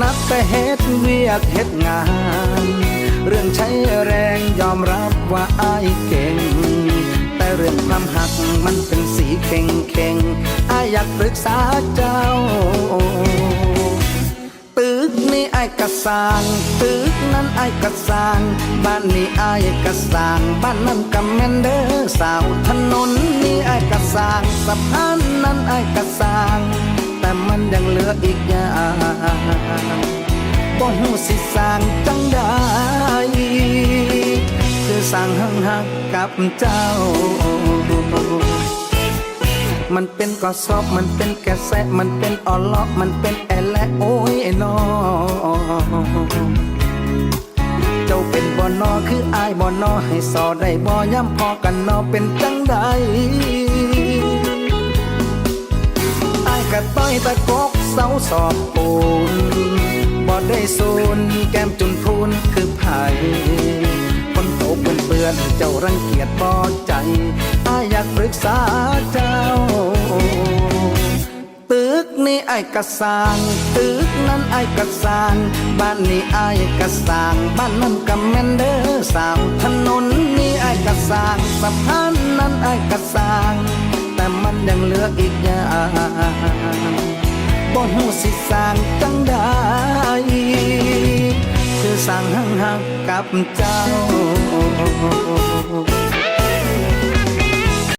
นัดแต่เฮ็ดเวียกเฮ็ดงาน เรื่องใช้แรงยอมรับว่าอายเก่ง แต่เรื่องความหักมันเป็นสีเข่งเข่งๆอายอยากปรึกษาเจ้า ตึกนี่ไอ้ายกระสางตึกนั้นไอ้ายกระสางบ้านนี้ไอ้ายกระสางบ้านนั้นกำแมนเดอร์สาวถนนนี่ไอ้ายกระสางสะพานนั้นไอ้ายกระสาง ออีกอย่างบ่หูสิสร้างจังได้คือสร้างหังหักกับเจ้า มันเป็นกอสอบ มันเป็นแกแสะมันเป็นออลอกมันเป็นแอลและโอ้ยไอ้นอเจ้าเป็นบ่อนอคืออายบ่อนอให้สอได้บ่ย้ำพอกันนอเป็นจังใดอายกะต้อยตะกก เสาสอบปูนบ่ได้สูนแก้มจุนพูนคือไผ่คนโตเปื้อนเปื้อนๆเจ้ารังเกียจบ่ใจอายอยากปรึกษาเจ้า ตึกนี่ไอ้กระสางตึกนั้นไอ้กระสางบ้านนี้ไอ้กระสางบ้านนั้นกำแมนเดอร์สาวถนนนี่ไอ้กระสางสะพานนั้นไอ้กระสางแต่มันยังเหลืออีกอย่าง บ่หูสิสร้างจังได้คือสร้างหังหักกับเจ้า